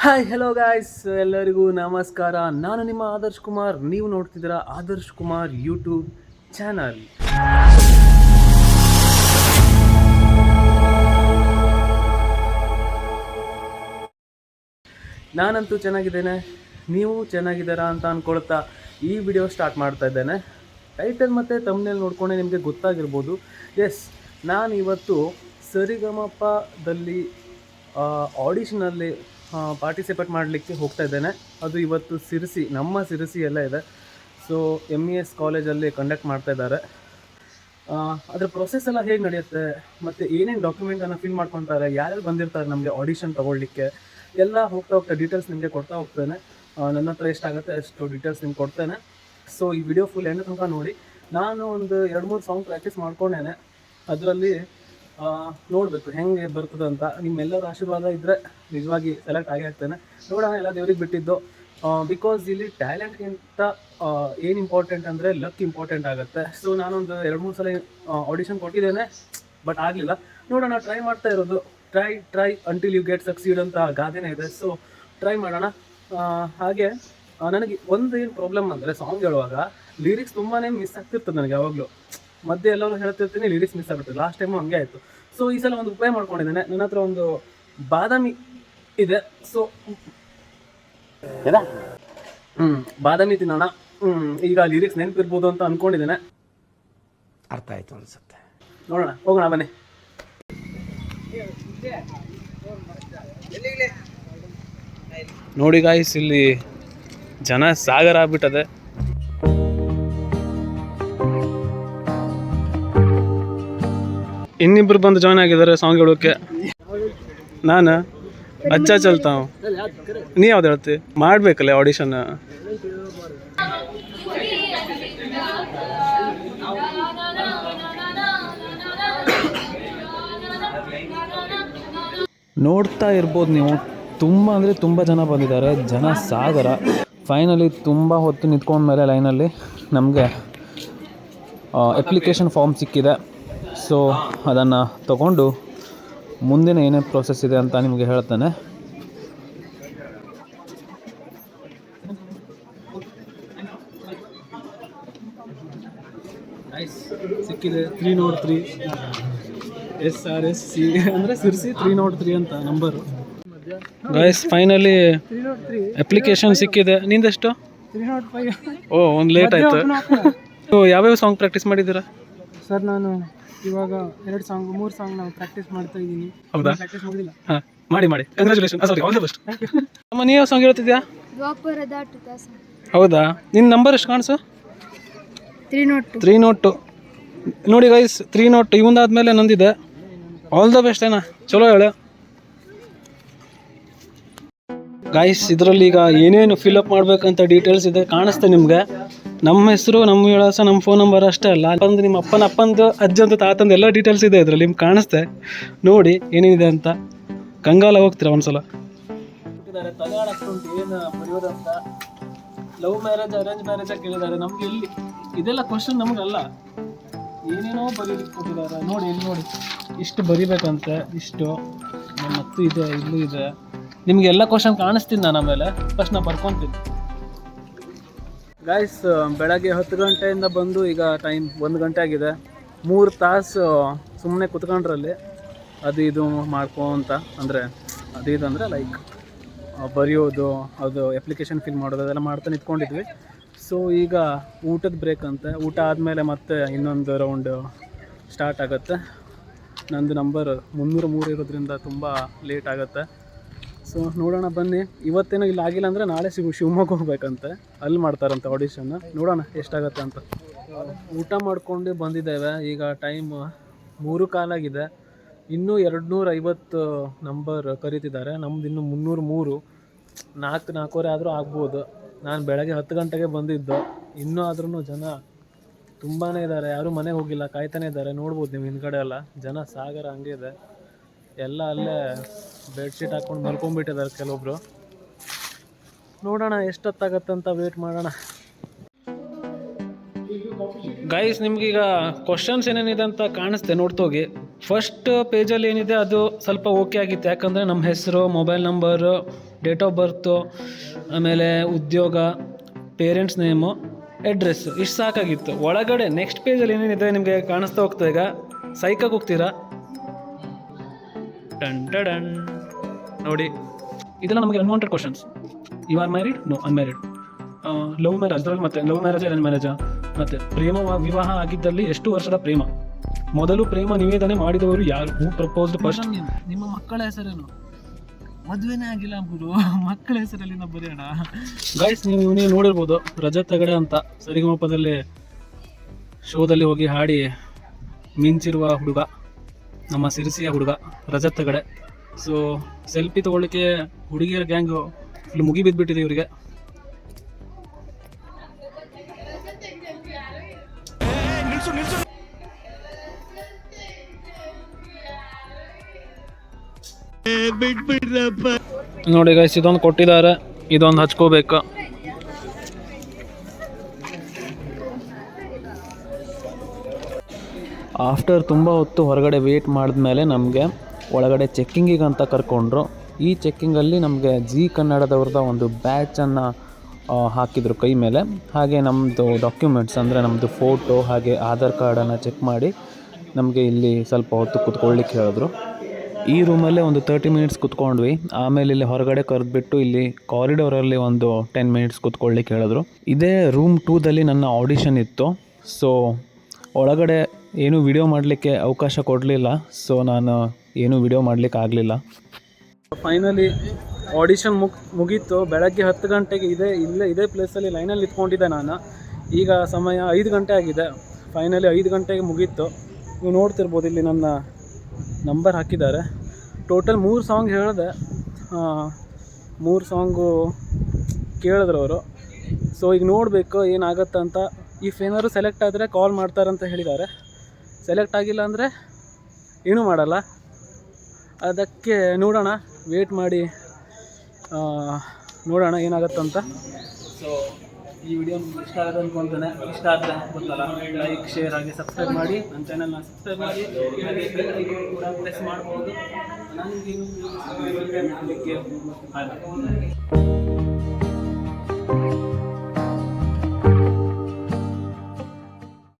Hi hello guys ಎಲ್ಲರಿಗೂ ನಮಸ್ಕಾರ. ನಾನು ನಿಮ್ಮ ಆದರ್ಶ್ ಕುಮಾರ್. ನೀವು ನೋಡ್ತಿದ್ದೀರಾ ಆದರ್ಶ್ ಕುಮಾರ್ ಯೂಟ್ಯೂಬ್ ಚಾನಲ್ ನಾನಂತೂ ಚೆನ್ನಾಗಿದ್ದೇನೆ. ನೀವು ಚೆನ್ನಾಗಿದ್ದೀರಾ ಅಂತ ಅಂದ್ಕೊಳ್ತಾ ಈ ವಿಡಿಯೋ ಸ್ಟಾರ್ಟ್ ಮಾಡ್ತಾ ಇದ್ದೇನೆ. ಟೈಟಲ್ ಮತ್ತು ತಮ್ಮನೇಲಿ ನೋಡ್ಕೊಂಡೆ ನಿಮಗೆ ಗೊತ್ತಾಗಿರ್ಬೋದು. ಎಸ್ ನಾನು ಇವತ್ತು ಸರಿಗಮಪದಲ್ಲಿ ಆಡಿಷನಲ್ಲಿ ಪಾರ್ಟಿಸಿಪೇಟ್ ಮಾಡಲಿಕ್ಕೆ ಹೋಗ್ತಾ ಇದ್ದೇನೆ. ಅದು ಇವತ್ತು ಸಿರಿಸಿ, ನಮ್ಮ ಸಿರಿಸಿ ಎಲ್ಲ ಇದೆ. ಸೊ ಎಂ ಇ ಎಸ್ ಕಾಲೇಜಲ್ಲಿ ಕಂಡಕ್ಟ್ ಮಾಡ್ತಾ ಇದ್ದಾರೆ. ಅದರ ಪ್ರೊಸೆಸ್ ಎಲ್ಲ ಹೇಗೆ ನಡೆಯುತ್ತೆ? ಮತ್ತು ಏನೇನು ಡಾಕ್ಯುಮೆಂಟನ್ನು ಫಿಲ್ ಮಾಡ್ಕೊತಾರೆ? ಯಾರ್ಯಾರು ಬಂದಿರ್ತಾರೆ ನಮಗೆ ಆಡಿಷನ್ ತೊಗೊಳ್ಲಿಕ್ಕೆ ಎಲ್ಲ ಹೋಗ್ತಾ ಹೋಗ್ತಾ ಡೀಟೇಲ್ಸ್ ನಿಮಗೆ ಕೊಡ್ತಾ ಹೋಗ್ತೇನೆ. ನನ್ನ ಹತ್ರ ಎಷ್ಟಾಗುತ್ತೆ ಅಷ್ಟು ಡೀಟೇಲ್ಸ್ ನಿಮ್ಗೆ ಕೊಡ್ತೇನೆ. ಸೊ ಈ ವಿಡಿಯೋ ಫುಲ್ ಎಂಡ್ ತನಕ ನೋಡಿ. ನಾನು ಒಂದು ಎರಡು ಮೂರು ಸಾಂಗ್ ಪ್ರಾಕ್ಟೀಸ್ ಮಾಡ್ಕೊಂಡೇನೆ. ಅದರಲ್ಲಿ ನೋಡಬೇಕು ಹೆಂಗೆ ಬರ್ತದೆ ಅಂತ. ನಿಮ್ಮೆಲ್ಲರ ಆಶೀರ್ವಾದ ಇದ್ದರೆ ನಿಜವಾಗಿ ಸೆಲೆಕ್ಟ್ ಆಗಿ ಆಗ್ತೇನೆ ನೋಡೋಣ, ಎಲ್ಲ ದೇವ್ರಿಗೆ ಬಿಟ್ಟಿದ್ದು. ಬಿಕಾಸ್ ಇಲ್ಲಿ ಟ್ಯಾಲೆಂಟ್ಗಿಂತ ಏನು ಇಂಪಾರ್ಟೆಂಟ್ ಅಂದರೆ ಲಕ್ ಇಂಪಾರ್ಟೆಂಟ್ ಆಗುತ್ತೆ. ಸೊ ನಾನೊಂದು ಎರಡು ಮೂರು ಸಲ ಆಡಿಷನ್ ಕೊಟ್ಟಿದ್ದೇನೆ ಬಟ್ ಆಗಲಿಲ್ಲ. ನೋಡೋಣ ಟ್ರೈ ಮಾಡ್ತಾ ಇರೋದು. Try try until you get succeed ಅಂತ ಗಾದೆನೇ ಇದೆ. ಸೊ ಟ್ರೈ ಮಾಡೋಣ. ಹಾಗೆ ನನಗೆ ಒಂದು ಏನು ಪ್ರಾಬ್ಲಮ್ ಅಂದರೆ ಸಾಂಗ್ ಹೇಳುವಾಗ ಲಿರಿಕ್ಸ್ ತುಂಬಾ ಮಿಸ್ ಆಗ್ತಿರ್ತದೆ ನನಗೆ ಯಾವಾಗಲೂ. ಮಧ್ಯೆ ಎಲ್ಲರೂ ಹೇಳ್ತಿರ್ತೀನಿ ಲಿರಿಕ್ಸ್ ಮಿಸ್ ಆಗುತ್ತೆ ಲಾಸ್ಟ್ ಟೈಮು ಹಂಗೆ ಆಯಿತು. ಸೊ ಈ ಸಲ ಒಂದು ಉಪಾಯ ಮಾಡ್ಕೊಂಡಿದ್ದೇನೆ. ನನ್ನ ಹತ್ರ ಒಂದು ಬಾದಾಮಿ ಇದೆ. ಸೊ ಹ್ಮ್ ಬಾದಾಮಿ ತಿನ್ನೋಣ. ಹ್ಞೂ ಈಗ ಲಿರಿಕ್ಸ್ ನೆನಪಿರ್ಬೋದು ಅಂತ ಅನ್ಕೊಂಡಿದ್ದೇನೆ. ಅರ್ಥ ಆಯಿತು ಅನ್ಸುತ್ತೆ. ನೋಡೋಣ ಹೋಗೋಣ ಬನ್ನಿ. ನೋಡಿ ಗಾಯ್ಸ್ ಇಲ್ಲಿ ಜನ ಸಾಗರ ಆಗ್ಬಿಟ್ಟದೆ. ಇನ್ನಿಬ್ರು ಬಂದು ಜಾಯ್ನ್ ಆಗಿದ್ದಾರೆ ಸಾಂಗ್ ಹೇಳೋಕೆ. ನಾನು? ಅಚ್ಚ ಚಲ್ತಾವ್ ನೀ ಯಾವ್ದು ಹೇಳ್ತಿ? ಮಾಡ್ಬೇಕಲ್ಲ ಆಡಿಷನ್ ನೋಡ್ತಾ ಇರ್ಬೋದು ನೀವು. ತುಂಬ ಅಂದರೆ ತುಂಬ ಜನ ಬಂದಿದ್ದಾರೆ. ಜನ ಸಾಗರ. ಫೈನಲಿ ತುಂಬ ಹೊತ್ತು ನಿಂತ್ಕೊಂಡ್ಮೇಲೆ ಲೈನಲ್ಲಿ ನಮಗೆ ಅಪ್ಲಿಕೇಶನ್ ಫಾರ್ಮ್ ಸಿಕ್ಕಿದೆ. ಸೊ ಅದನ್ನು ತಗೊಂಡು ಮುಂದಿನ ಏನೇನು ಪ್ರೋಸೆಸ್ ಇದೆ ಅಂತ ನಿಮಗೆ ಹೇಳ್ತೇನೆ. ಸಿಕ್ಕಿದೆ three note three S R S C ಅಂದರೆ ಸಿರ್ಸಿ ತ್ರೀ ನಾಟ್ ತ್ರೀ ಅಂತ ನಂಬರು ಗಾಯ್ಸ್ ಫೈನಲಿ ಅಪ್ಲಿಕೇಶನ್ ಸಿಕ್ಕಿದೆ. ನಿಂದೆಷ್ಟು? ಓ ಒಂದು ಲೇಟ್ ಆಯಿತು. ಸೊ ಯಾವ್ಯಾವ ಸಾಂಗ್ ಪ್ರಾಕ್ಟೀಸ್ ಮಾಡಿದ್ದೀರಾ? ಸರ್ ನಾನು ಇವಾಗ ಎರಡು ಸಾಂಗ್ ಮೂರು ಸಾಂಗ್ ನಾವು ಪ್ರಾಕ್ಟೀಸ್ ಮಾಡ್ತಾ ಇದ್ದೀನಿ. ಹೌದಾ? ಪ್ರಾಕ್ಟೀಸ್ ಮಾಡಿಲ್ಲ ಹಾ, ಮಾಡಿ ಮಾಡಿ. Congratulation sorry all the best ಅಮ್ಮ ನೀವು ಯಾವ ಸಾಂಗ್ ಹೇಳ್ತಿದ್ಯಾ ದ್ವಾಪರ ದಾಟುತ್ತಾ ಹೌದಾ? ನಿನ್ನ ನಂಬರ್ ಎಷ್ಟು ಕಾಣಿಸು? ತ್ರೀ ನೋಟ್ ತ್ರೀ ನೋಟು ನೋಡಿ ಗೈಸ್ ತ್ರೀ ನೋಟ್ ಇವಂದಾದ್ಮೇಲೆ ನಂದಿದೆ. ಆಲ್ ದ ಬೆಸ್ಟ್ ಏನಾ ಚಲೋ ಹೇಳು. ಗಾಯ್ಸ್ ಇದರಲ್ಲಿ ಈಗ ಏನೇನು ಫಿಲಪ್ ಮಾಡ್ಬೇಕಂತ ಡೀಟೇಲ್ಸ್ ಇದೆ ಕಾಣಿಸ್ತೆ ನಿಮ್ಗೆ. ನಮ್ಮ ಹೆಸರು, ನಮ್ಮ ವಿಳಾಸ, ನಮ್ಮ ಫೋನ್ ನಂಬರ್ ಅಷ್ಟೇ ಅಲ್ಲ. ಬಂದು ನಿಮ್ಮ ಅಪ್ಪನ ಅಪ್ಪಂದು, ಅಜ್ಜಂದು, ತಾತಂದು ಎಲ್ಲ ಡೀಟೇಲ್ಸ್ ಇದೆ ಇದರಲ್ಲಿ, ನಿಮ್ಗೆ ಕಾಣಿಸ್ತೆ. ನೋಡಿ ಏನೇನಿದೆ ಅಂತ. ಕಂಗಾಲ ಹೋಗ್ತೀರಾ ಒಂದ್ಸಲ? ಲವ್ ಮ್ಯಾರೇಜ್ ಅರೇಂಜ್ ಮ್ಯಾರೇಜ್ ಕೇಳಿದ್ದಾರೆ. ನಮ್ಗೆ ಎಲ್ಲಿ? ಇದೆಲ್ಲ ಕ್ವಶನ್ ನಮಗಲ್ಲ. ಏನೇನೋ ಕೊಟ್ಟಿದ್ದಾರೆ ನೋಡಿ, ಇಲ್ಲಿ ನೋಡಿ. ಇಷ್ಟು ಬರಿಬೇಕಂತೆ, ಇಷ್ಟು. ನಮ್ಮ ಅತ್ತು ಇದೆ, ಇಲ್ಲೂ ಇದೆ. ನಿಮ್ಗೆ ಎಲ್ಲ ಕ್ವಶನ್ ಕಾಣಿಸ್ತೀನಿ ನಾನು ಆಮೇಲೆ. ಫಸ್ಟ್ ನಾನು ಬರ್ಕೊತೀನಿ. ಗಾಯ್ಸ್ ಬೆಳಗ್ಗೆ ಹತ್ತು ಗಂಟೆಯಿಂದ ಬಂದು ಈಗ ಟೈಮ್ ಒಂದು ಗಂಟೆ ಆಗಿದೆ. ಮೂರು ತಾಸು ಸುಮ್ಮನೆ ಕುತ್ಕೊಂಡ್ರಲ್ಲಿ ಅದು ಇದು ಮಾಡ್ಕೊಂತ ಅಂದರೆ ಅದು ಇದು ಅಂದರೆ ಲೈಕ್ ಬರೆಯೋದು, ಅದು ಅಪ್ಲಿಕೇಶನ್ ಫಿಲ್ ಮಾಡೋದು, ಅದೆಲ್ಲ ಮಾಡ್ತಾ ನಿಂತ್ಕೊಂಡಿದ್ವಿ. ಸೊ ಈಗ ಊಟದ ಬ್ರೇಕ್ ಅಂತೆ. ಊಟ ಆದಮೇಲೆ ಮತ್ತೆ ಇನ್ನೊಂದು ರೌಂಡ್ ಸ್ಟಾರ್ಟ್ ಆಗುತ್ತೆ. ನಂದು ನಂಬರ್ ಮುನ್ನೂರ ಮೂರು ಇರೋದ್ರಿಂದ ತುಂಬ ಲೇಟ್ ಆಗುತ್ತೆ. ಸೊ ನೋಡೋಣ, ಬನ್ನಿ. ಇವತ್ತೇನೋ ಇಲ್ಲಿ ಆಗಿಲ್ಲ ಅಂದರೆ ನಾಳೆ ಸಿಗು ಶಿವಮೊಗ್ಗ ಹೋಗ್ಬೇಕಂತೆ. ಅಲ್ಲಿ ಮಾಡ್ತಾರಂತೆ ಆಡಿಷನ್ನ ನೋಡೋಣ, ಎಷ್ಟಾಗತ್ತೆ ಅಂತ. ಊಟ ಮಾಡ್ಕೊಂಡು ಬಂದಿದ್ದೇವೆ. ಈಗ ಟೈಮ್ ಮೂರು ಕಾಲಾಗಿದೆ. ಇನ್ನೂ ಎರಡು ನೂರ ಐವತ್ತು ನಂಬರ್ ಕರೀತಿದ್ದಾರೆ. ನಮ್ದು ಇನ್ನೂ ಮುನ್ನೂರು ಮೂರು. ನಾಲ್ಕು ನಾಲ್ಕೂವರೆ ಆದರೂ ಆಗ್ಬೋದು. ನಾನು ಬೆಳಗ್ಗೆ ಹತ್ತು ಗಂಟೆಗೆ ಬಂದಿದ್ದು. ಇನ್ನೂ ಆದ್ರೂ ಜನ ತುಂಬಾ ಇದ್ದಾರೆ. ಯಾರೂ ಮನೆಗೆ ಹೋಗಿಲ್ಲ, ಕಾಯ್ತಾನೆ ಇದ್ದಾರೆ. ನೋಡ್ಬೋದು ನೀವು ಹಿಂದ್ಗಡೆ ಎಲ್ಲ. ಜನ ಸಾಗರ ಹಂಗೆ ಇದೆ. ಎಲ್ಲ ಅಲ್ಲೇ ಬೆಡ್ಶೀಟ್ ಹಾಕೊಂಡು ಮಲ್ಕೊಂಡ್ಬಿಟ್ಟಿದ್ದಾರೆ ಕೆಲವೊಬ್ರು. ನೋಡೋಣ ಎಷ್ಟೊತ್ತಾಗತ್ತಂತ ವೇಟ್ ಮಾಡೋಣ. ಗೈಸ್ ನಿಮ್ಗೀಗ ಕ್ವಶನ್ಸ್ ಏನೇನಿದೆ ಅಂತ ಕಾಣಿಸ್ತೆ ನೋಡ್ತೋಗಿ. ಫಸ್ಟ್ ಪೇಜಲ್ಲಿ ಏನಿದೆ ಅದು ಸ್ವಲ್ಪ ಓಕೆ ಆಗಿತ್ತು. ಯಾಕಂದರೆ ನಮ್ಮ ಹೆಸರು mobile number date of birth ಆಮೇಲೆ ಉದ್ಯೋಗ ಪೇರೆಂಟ್ಸ್ ನೇಮು ಅಡ್ರೆಸ್ ಇಷ್ಟು ಸಾಕಾಗಿತ್ತು. ಒಳಗಡೆ ನೆಕ್ಸ್ಟ್ ಪೇಜಲ್ಲಿ ಏನೇನಿದೆ ನಿಮಗೆ ಕಾಣಿಸ್ತಾ ಹೋಗ್ತಾ ಈಗ? ಸೈಕಾಗಿ ಹೋಗ್ತೀರಾ? ಡನ್ ಟಡನ್ ನೋಡಿ. ಇದೆಲ್ಲ ನಮಗೆ unwanted questions you are married no unmarried love marriage ಅದರಲ್ಲಿ ಮತ್ತೆ ಲವ್ ಮ್ಯಾರೇಜ್ ಅರೇಂಜ್ ಮ್ಯಾರೇಜಾ ಮತ್ತೆ ಪ್ರೇಮ ವಿವಾಹ ಆಗಿದ್ದಲ್ಲಿ ಎಷ್ಟು ವರ್ಷದ ಪ್ರೇಮ? ಮೊದಲು ಪ್ರೇಮ ನಿವೇದನೆ ಮಾಡಿದವರು ಯಾರು? ಹೂ ಪ್ರಪೋಸ್ಡ್ ಫಸ್ಟ್ ನಿಮ್ಮ ಮಕ್ಕಳ ಹೆಸರೇನು? ಮದುವೆನೇ ಆಗಿಲ್ಲ ಗುರು. ಮಕ್ಕಳ ಹೆಸರಲ್ಲಿ ನಾವು ಬರೆಯೋಣ ಗೈಸ್ ನೀವು ಇವನೇ ನೋಡಿರ್ಬೋದು. ರಜತ್ ತಗಡೆ ಅಂತ ಸರಿಗಮಪದಲ್ಲಿ ಶೋದಲ್ಲಿ ಹೋಗಿ ಹಾಡಿ ಮಿಂಚಿರುವ ಹುಡುಗ ನಮ್ಮ ಸಿರಿಸಿಯ ಹುಡುಗ ರಜತ್ ತಗಡೆ. ಸೊ ಸೆಲ್ಫಿ ತಗೊಳ್ಳಿಕ್ಕೆ ಹುಡುಗಿಯರ ಗ್ಯಾಂಗು ಫುಲ್ ಮುಗಿ ಬಿದ್ದುಬಿಟ್ಟಿದೆ ಇವರಿಗೆ. ನೋಡಿ ಗೈಸ್ ಇದೊಂದು ಕೊಟ್ಟಿದ್ದಾರೆ. ಇದೊಂದು ಹಚ್ಕೋಬೇಕು. ಆಫ್ಟರ್ ತುಂಬ ಹೊತ್ತು ಹೊರಗಡೆ ವೇಟ್ ಮಾಡಿದ್ಮೇಲೆ ನಮಗೆ ಒಳಗಡೆ ಚೆಕ್ಕಿಂಗಿಗೆ ಅಂತ ಕರ್ಕೊಂಡ್ರು. ಈ ಚೆಕ್ಕಿಂಗಲ್ಲಿ ನಮಗೆ ಜಿ ಕನ್ನಡದವ್ರದ ಒಂದು ಬ್ಯಾಚನ್ನು ಹಾಕಿದರು ಕೈ ಮೇಲೆ. ಹಾಗೆ ನಮ್ಮದು ಡಾಕ್ಯುಮೆಂಟ್ಸ್ ಅಂದರೆ ನಮ್ಮದು ಫೋಟೋ ಹಾಗೆ ಆಧಾರ್ ಕಾರ್ಡನ್ನು ಚೆಕ್ ಮಾಡಿ ನಮಗೆ ಇಲ್ಲಿ ಸ್ವಲ್ಪ ಹೊತ್ತು ಕುತ್ಕೊಳ್ಳಿಕ್ಕೆ ಹೇಳಿದ್ರು. ಈ ರೂಮಲ್ಲೇ ಒಂದು ತರ್ಟಿ ಮಿನಿಟ್ಸ್ ಕುತ್ಕೊಂಡ್ವಿ. ಆಮೇಲೆ ಇಲ್ಲಿ ಹೊರಗಡೆ ಕರೆದ್ಬಿಟ್ಟು ಇಲ್ಲಿ ಕಾರಿಡೋರಲ್ಲಿ ಒಂದು ಟೆನ್ ಮಿನಿಟ್ಸ್ ಕುತ್ಕೊಳ್ಳಿಕ್ಕೆ ಹೇಳಿದ್ರು. ಇದೇ ರೂಮ್ ಟೂದಲ್ಲಿ ನನ್ನ ಆಡಿಷನ್ ಇತ್ತು. ಸೊ ಒಳಗಡೆ ಏನೂ ವಿಡಿಯೋ ಮಾಡಲಿಕ್ಕೆ ಅವಕಾಶ ಕೊಡಲಿಲ್ಲ. ಸೊ ನಾನು ಏನೂ ವಿಡಿಯೋ ಮಾಡ್ಲಿಕ್ಕೆ ಆಗಲಿಲ್ಲ. ಫೈನಲಿ ಆಡಿಷನ್ ಮುಗ್, ಮುಗೀತು. ಬೆಳಗ್ಗೆ ಹತ್ತು ಗಂಟೆಗೆ ಇದೇ, ಇಲ್ಲೇ, ಇದೇ ಪ್ಲೇಸಲ್ಲಿ ಲೈನಲ್ಲಿ ನಿಂತ್ಕೊಂಡಿದ್ದೆ ನಾನು. ಈಗ ಸಮಯ ಐದು ಗಂಟೆ ಆಗಿದೆ. ಫೈನಲಿ ಐದು ಗಂಟೆಗೆ ಮುಗೀತು. ನೀವು ನೋಡ್ತಿರ್ಬೋದು ಇಲ್ಲಿ ನನ್ನ ನಂಬರ್ ಹಾಕಿದ್ದಾರೆ. ಟೋಟಲ್ ಮೂರು ಸಾಂಗ್ ಹೇಳಿದೆ. ಮೂರು ಸಾಂಗು ಕೇಳಿದ್ರು ಅವರು. ಸೊ ಈಗ ನೋಡಬೇಕು ಏನಾಗತ್ತೆ ಅಂತ. ಇಫ್ ಏನಾದ್ರು ಸೆಲೆಕ್ಟ್ ಆದರೆ ಕಾಲ್ ಮಾಡ್ತಾರಂತ ಹೇಳಿದ್ದಾರೆ. ಸೆಲೆಕ್ಟ್ ಆಗಿಲ್ಲ ಅಂದರೆ ಏನೂ ಮಾಡಲ್ಲ. ಅದಕ್ಕೆ ನೋಡೋಣ ವೇಟ್ ಮಾಡಿ ನೋಡೋಣ ಅಂತ ಸೊ ಈ ವಿಡಿಯೋ ಇಷ್ಟ ಆಗುತ್ತೆ ಅನ್ಕೊಂತಾನೆ. ಇಷ್ಟ ಆದರೆ ಗೊತ್ತಲ್ಲ ಲೈಕ್ ಶೇರ್ ಆಗಿ ಸಬ್ಸ್ಕ್ರೈಬ್ ಮಾಡಿ. ನನ್ನ ಚಾನಲ್ನ ಸಬ್ಸ್ಕ್ರೈಬ್ ಮಾಡಿ. ಹಾಗೆ ಐಕಾನ್ ಕೂಡ ಪ್ರೆಸ್ ಮಾಡ್ಬೋದು. ನನಗೆ ಮಾಡಲಿಕ್ಕೆ